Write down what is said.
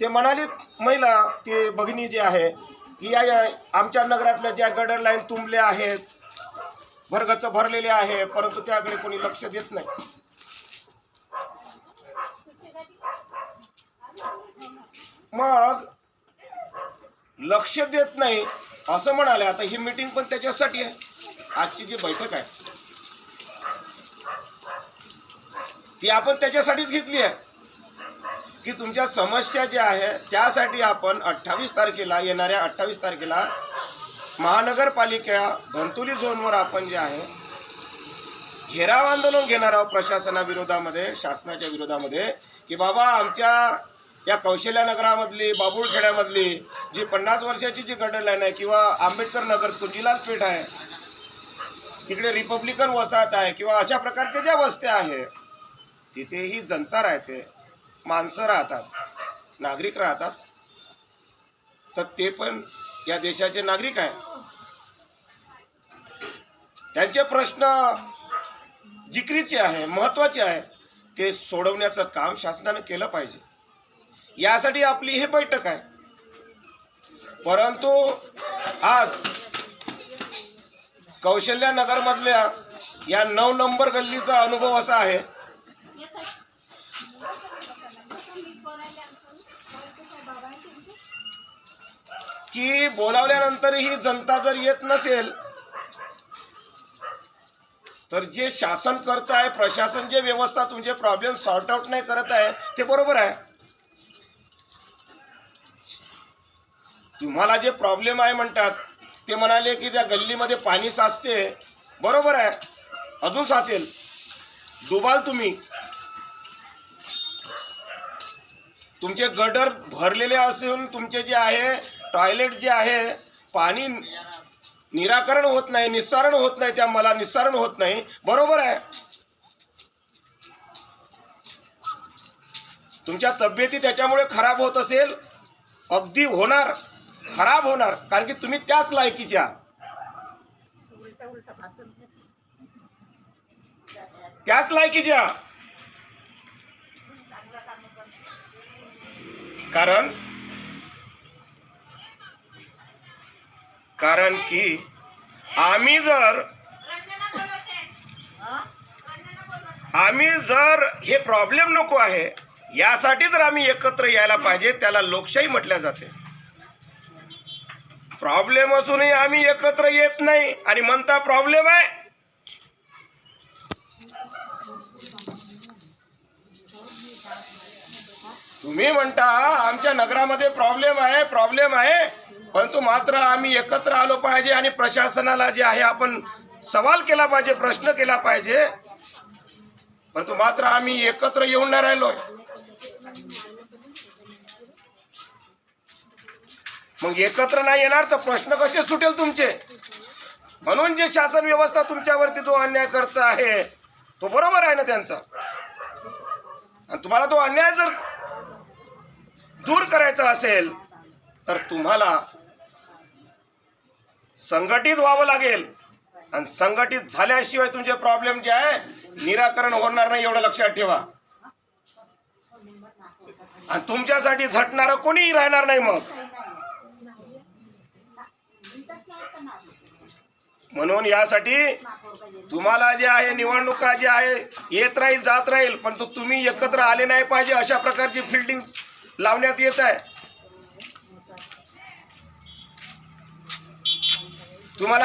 ते म्हणाली महिला ते भगिनी जी आहे की या या आमच्या नगरातल्या ज्या गडर लाईन तुंबल्या आहेत भरगच भरलेले आहे परंतु त्याकडे कोणी लक्ष देत नाही. मग लक्ष देत नाही असं म्हणाले. आता ही मीटिंग पण त्याच्यासाठी आहे. आजची जी बैठक आहे ती आपण त्याच्यासाठीच घेतली आहे. की तुमच्या समस्या ज्या आहे त्यासाठी आपण अठ्ठावीस तारखेला येणाऱ्या अठ्ठावीस तारखेला महानगरपालिका धंतुली झोनवर आपण जे आहे घेराव आंदोलन घेणार आहोत प्रशासनाविरोधामध्ये शासनाच्या विरोधामध्ये की बाबा आमच्या या कौशल्यानगरामधली बाबुळखेड्यामधली जी पन्नास वर्षाची जी गटर लाईन आहे किंवा आंबेडकर नगर कुंजीलाल पेठ आहे तिकडे रिपब्लिकन वसाहत आहे किंवा अशा प्रकारच्या ज्या वस्त्या आहे तिथेही जनता राहते माणसं राहतात नागरिक राहतात तर ते पण या देशाचे नागरिक आहे त्यांचे प्रश्न जिकरीचे आहे महत्त्वाचे आहे ते सोडवण्याचं काम शासनानं केलं पाहिजे. यासाठी आपली ही बैठक आहे. परंतु आज कौशल्यानगरमधल्या या नऊ नंबर गल्लीचा अनुभव असा आहे की बोलावल्यानंतरही जनता जर येत नसेल तर जे शासन करत आहे प्रशासन जे व्यवस्था तुमचे प्रॉब्लेम सॉर्ट आउट नाही करत आहे ते बरोबर आहे. तुम्हाला जे प्रॉब्लेम आहे म्हणतात ते म्हणाले की त्या गल्लीमध्ये पाणी साचते बरोबर आहे. अजून साचेल. डुबाल तुम्ही. तुमचे गडर भरलेले असून तुमचे जे आहे टॉयलेट जे आहे पाणी निराकरण होत नाही निस्सारण होत नाही त्या मला निस्सारण होत नाही. बरोबर आहे? तुमच्या तब्येती त्याच्यामुळे खराब होत असेल अगदी होणार खराब होणार कारण की तुम्ही त्याच लायकीच्या. त्याच लायकीच्या. कारण? कारण की आम्ही जर आम्ही जर हे प्रॉब्लेम नको आहे यासाठी जर आम्ही एकत्र यायला पाहिजे त्याला लोकशाही म्हटल्या जाते. प्रॉब्लेम असूनही आम्ही एकत्र येत नाही. आणि म्हणता प्रॉब्लेम आहे तुम्ही म्हणता आमच्या नगरामध्ये प्रॉब्लेम आहे प्रॉब्लेम आहे. परंतु मात्र आम्ही एकत्र आलो पाहिजे आणि प्रशासनाला जे आहे आपण सवाल केला पाहिजे प्रश्न केला पाहिजे. परंतु मात्र आम्ही एकत्र येऊन नाही राहिलोय. मग एकत्र नाही येणार तर प्रश्न कसे सुटेल तुमचे? म्हणून जे शासन व्यवस्था तुमच्यावरती जो अन्याय करत आहे तो बरोबर आहे ना त्यांचा? आणि तुम्हाला तो अन्याय जर दूर करायचं असेल तर तुम्हाला संघटित व्हावं लागेल. आणि संघटित झाल्याशिवाय तुमचे प्रॉब्लेम जे आहे निराकरण होणार नाही एवढं लक्षात ठेवा. आणि तुमच्यासाठी झटणार कोणीही राहणार नाही मग. म्हणून यासाठी तुम्हाला जे आहे निवडणुका जे आहे येत राहील जात राहील पण तो तुम्ही एकत्र आले नाही पाहिजे अशा प्रकारची फिल्डिंग लावण्यात येत आहे. तुम्हाला